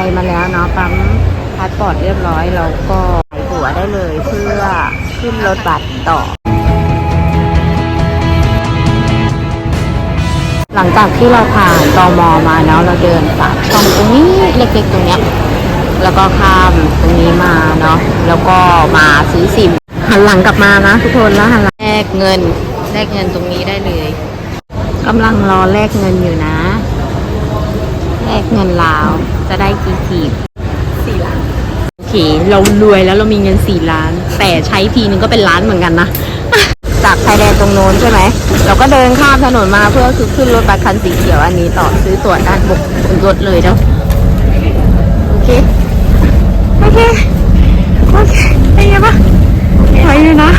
จากฝั่งไทยมาแล้วเนาะปั๊มพาสปอร์ตเรียบร้อยเราก็ใส่ตั๋วได้เลยเพื่อขึ้นรถบัสต่อ หลังจากที่เราผ่านตอมอมาเนาะเราเดินปากช่องตรงนี้เล็กๆตรงเนี้ยแล้วก็ข้ามตรงนี้มาเนาะแล้วก็มาซื้อซิมหันหลังกลับมานะทุกคนแล้วหันหลังแลกเงินแลกเงินตรงนี้ได้เลยกำลังรอแลกเงินอยู่นะ แลกเงินลาว จะได้กี่ขีดสี่ล้านโอเค เรารวยแล้วเรามีเงินสี่ล้าน แต่ใช้ทีนึงก็เป็นล้านเหมือนกันนะ จากไทยแลนด์ตรงโน้นใช่ไหม เราก็เดินข้ามถนนมาเพื่อคือขึ้นรถบัสคันสีเขียวอันนี้ต่อซื้อตั๋วด้านบนบนรถเลยเนาะโอเค โอเค โอเคเป็นไงบ้างไหวอยู่นะ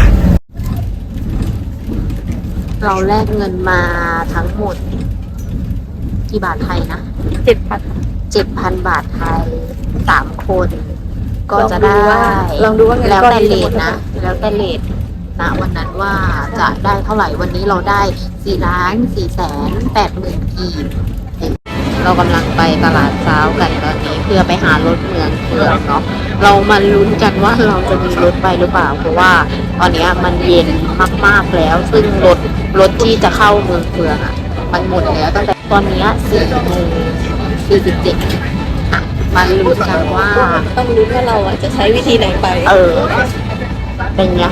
เราแลกเงินมาทั้งหมด กี่บาทไทยนะ เจ็ดพันเจ็ดพันบาทไทยสามคน ก็จะได้ลองดูว่าเงินแล้วก้อนแต่นี้เลจะหมทดนะ แล้วแต่เลทนะวันนั้นว่าจะได้เท่าไหร่วันนี้เราได้สี่ล้านสี่แสนแปดหมื่นกีบเรากำลังไปตลาดเช้ากันตอนนี้เพื่อไปหารถเมืองเฟืองเนาะเรามาลุ้นกันว่าเราจะมีรถไปหรือเปล่า เพราะว่าตอนนี้มันเย็นมากๆแล้ว ซึ่งรถรถที่จะเข้าเมืองเฟืองอะ มันหมดแล้วตั้งแต่ตอนนี้สี่โมง สี่สิบเจ็ดอะมาลุ้นกันว่าต้องรู้ว่าเราอะจะใช้วิธีไหนไป เออ เป็นไง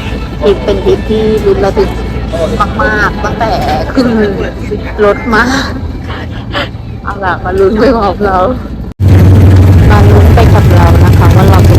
ทิปเป็นทริปที่ลุ้นระทึกมากๆตั้งแต่ขึ้นรถมาเอาล่ะมาลุ้นไปกับเรา มาลุ้นไปกับเรานะคะว่าเราจะ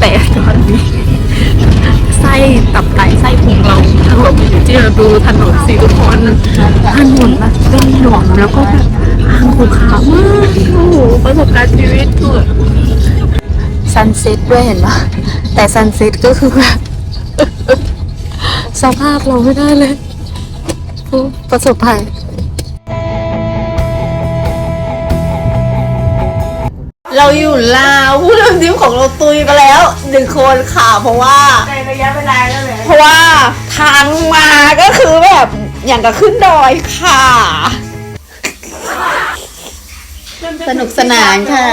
แต่ตอนนี้ไส้ตับไตไส้พุงเราถล่มอยู่ที่เราดูถนนสิทุกคนถนนมันเป็นหลุมแล้วก็แบบทางภูเขามากโอ้โหประสบการณ์ชีวิตคือซันเซ็ตด้วยเห็นปะแต่ซันเซ็ตก็คือแบบสภาพเราไม่ได้เลย ประสบภัย เราอยู่ลาวผู้นำทีมของเราตุยไปแล้วหนึ่งคนค่ะเพราะว่า ในระยะเวลาแล้วเลยเพราะว่าทางมาก็คือแบบอย่างกับขึ้นดอยค่ะ สนุกสนานค่ะ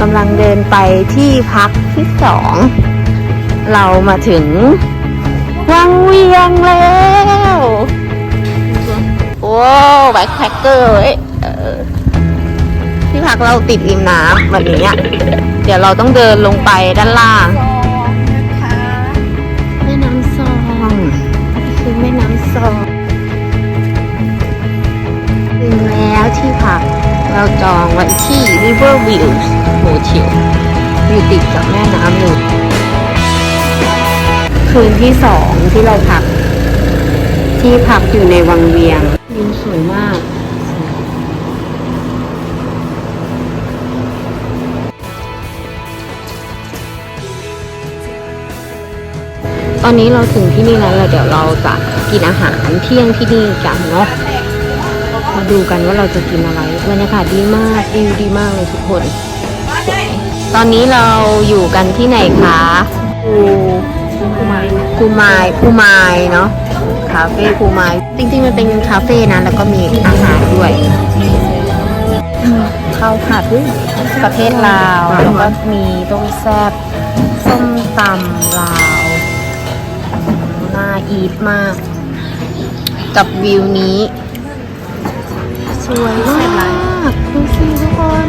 กำลังเดินไปที่พักที่สอง เรามาถึง วังเวียงแล้วโอ้แบ็คแพคเกอร์เว้ยเออที่พักเราติดริมน้ำวันนี้อะเดี๋ยวเราต้องเดินลงไปด้านล่างแม่น้ำซองคือแม่น้ำซอง เราจองไว้ที่ River Views Hotel อยู่ติดกับแม่น้ำเลยคืนที่สองที่เราพัก ที่พักอยู่ในวังเวียงวิวสวยมาก ตอนนี้เราถึงที่นี่แล้วเดี๋ยวเราจะกินอาหารเที่ยงที่นี่กันเนาะ มาดูกันว่าเราจะกินอะไรบรรยากาศดีมากวิวดีมากเลยทุกคน ตอนนี้เราอยู่กันที่ไหนคะกูกูไมกูไมกูไมเนาะคาเฟ่กูไมจริงๆมันเป็นคาเฟ่นะแล้วก็มีอาหารด้วยข้าวผัดประเทศลาวแล้วก็มีต้มแซ่บส้มตำลาวน่าอีทมาก กับวิวนี้ สวยมากดูสิทุกคน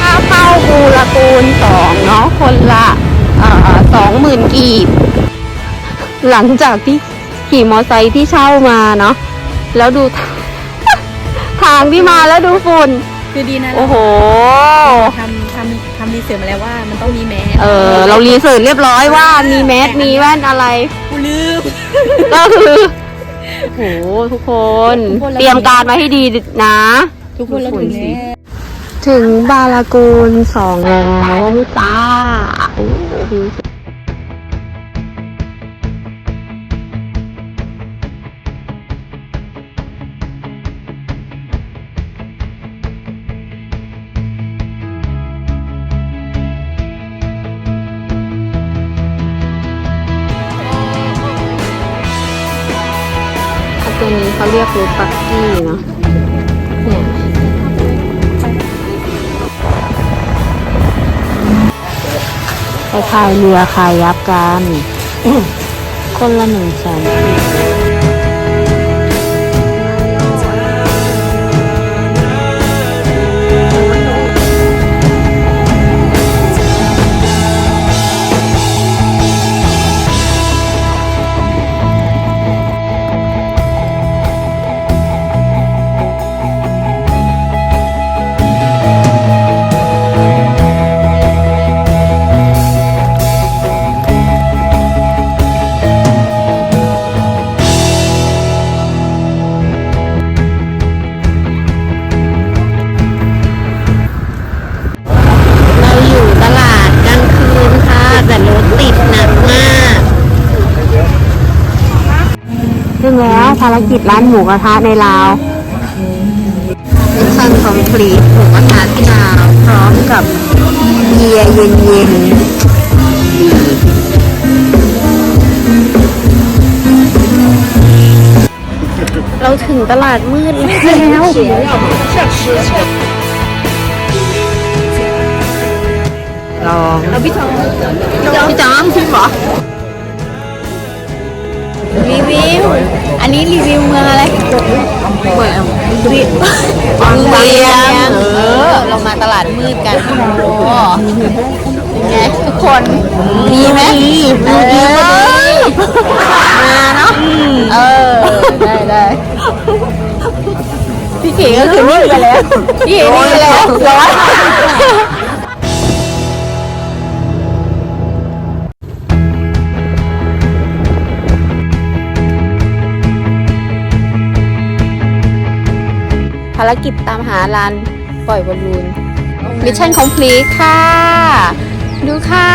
ค่าเข้าบูละกูลสองเนาะคนละสองหมื่นกีบ หลังจากที่ขี่มอไซค์ที่เช่ามาเนาะแล้วดูทางที่มาแล้วดูฝุ่นคือดีนะโอ้โหทำทำทำรีเสิร์ชมาแล้วว่ามันต้องมีแมสเออ เรารีเสิร์ชเรียบร้อยว่ามีแมสมีแว่นอะไร กูลืม ก็คือโอ้โหทุกคน ทุกคนแล้วเตรียมการมาให้ดีนะ ทุกคนเราถึงแล้ว ถึงบาลากูลสองแล้วจ้าโอ้โห คือปักกี้เนาะเนี่ยไปพายเรือคายับกัน คนละหนึ่งแสน ภารกิจร้านหมูกระทะในลาวมิชชั่นคอมพลีทหมูกระทะที่ลาวพร้อมกับเบียร์เย็นๆ เราถึงตลาดมืดแล้วลองแล้วพี่จอมพี่จอมชิมหรอรีวิว อันนี้รีวิวเมืองอะไรเหมือนรีบางเวียงเออ เรามาตลาดมืดกันโอ้โหเป็นไงทุกคนดีไหมดีเอดีอมากมาเนาะเออ ได้ได้พี่เก๋ก็คือนิ่งไปแล้วพี่เก๋นิ่งไปแล้วร้อนารกิจตามหาลานปล่อยบอลลูนมิชชั่นคอมพลีค่ะ ดูค่ะ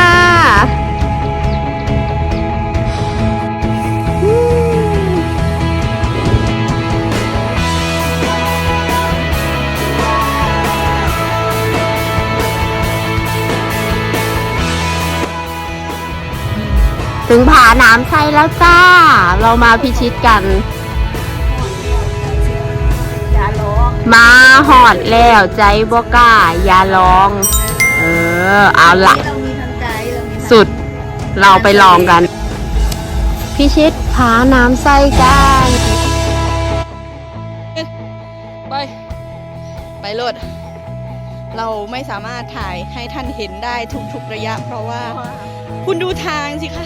ถึงผาหนามไซแล้วจ้า เรามาพิชิตกัน มาหอดแล้วใจบ่กล้าอย่าลอง เออ เอาละเรามีทั้งใจเรามีทั้งสุดเราไปลองกัน พิชิตผาน้ำไส้กันไป ไปโลด เราไม่สามารถถ่ายให้ท่านเห็นได้ทุกๆระยะ เพราะว่าคุณดูทางสิคะ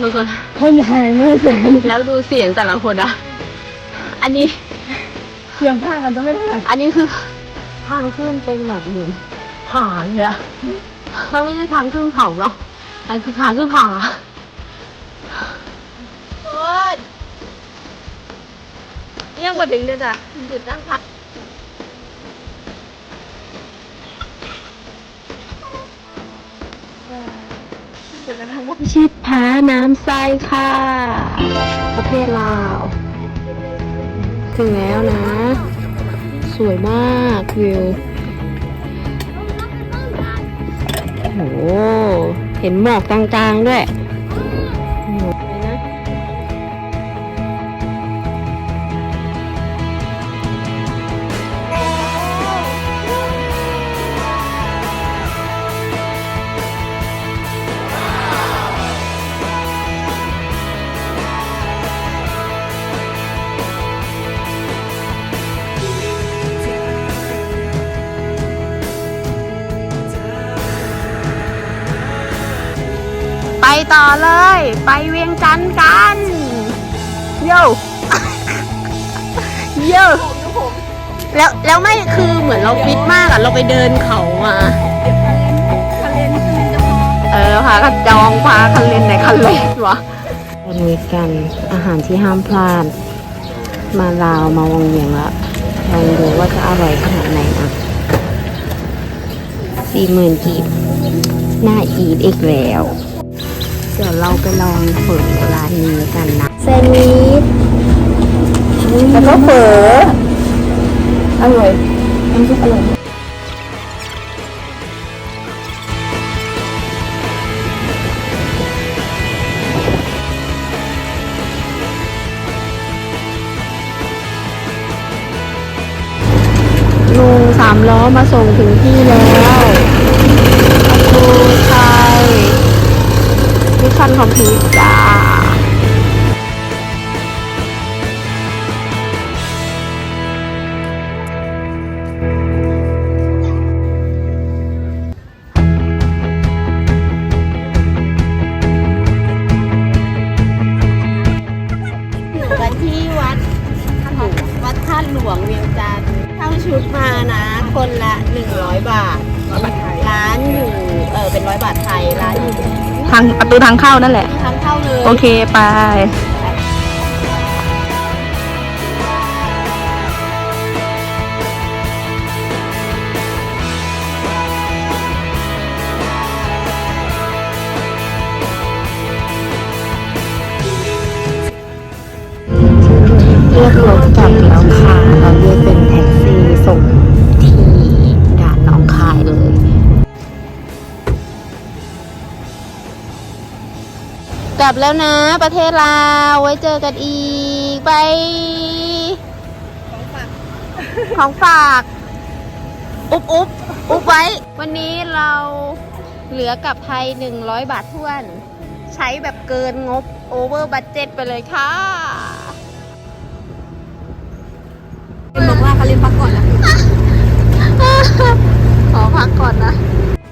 ทุกคนคนหายไม่เสียแล้วดูเสียงแต่ละคนอะอันนี้ เสียงผ้ากันจะไม่ได้อันนี้คือทางขึ้นเป็นแบบหนึ่งผาเลยอะมันไม่ใช่ทางขึ้นเขาหรอกอันคือทางขึ้นผาโอ๊ยยังกว่าถึงเลยจ้ะจุดนั่งพัก ชิดผาน้ำใสค่ะ ประเทศลาว ถึงแล้วนะ สวยมากวิวโหเห็นหมอกจางๆด้วย ต่อเลย ไปเวียงจันทร์กันโยโยแล้วแล้วไม่คือเหมือนเราฟิตมากอะเราไปเดินเขามาเออพาคันจองพาคันเลนไหนคันเลนวะวันนี้กันอาหารที่ห้ามพลาด มาลาวมาวงเวียงละลองดูว่าจะอร่อยขนาดไหนนะสี่หมื่นกีบน่าอีดอีกแล้ว เดี๋ยวเราไปลองเฝอร้านนี้กันนะแซนด์วิชแล้วก็เฝออร่อยน้ำซุปอร่อยลุงสามล้อมาส่งถึงที่แล้วขอบคุณไทย มิ ชชั่นคอมพลีทจ้าอยู่กันที่วัดวัดท่าหลวงเวียงจันทร์เช่าชุดมานะ คนละหนึ่งร้อยบาทไทยร้านอยู่ เออเป็นร้อยบาทไทย ร้านอยู่ ทางประตูทางเข้านั่นแหละ ทางเข้าเลยโอเคไป เรียกรถกลับแล้วค่ะ เราเรียกเป็นแท็กซี่ส่ง ลับแล้วนะ ประเทศลาวไว้เจอกันอีกบายของฝาก อุบอุบอุบไว้ วันนี้เราเหลือกับไทย 100 บาทท้วน ใช้แบบเกินงบโอเวอร์บัตเจ็ตไปเลยค่ะบอกว่าเขาเรียนพักก่อนนะ ขอพักก่อนนะเ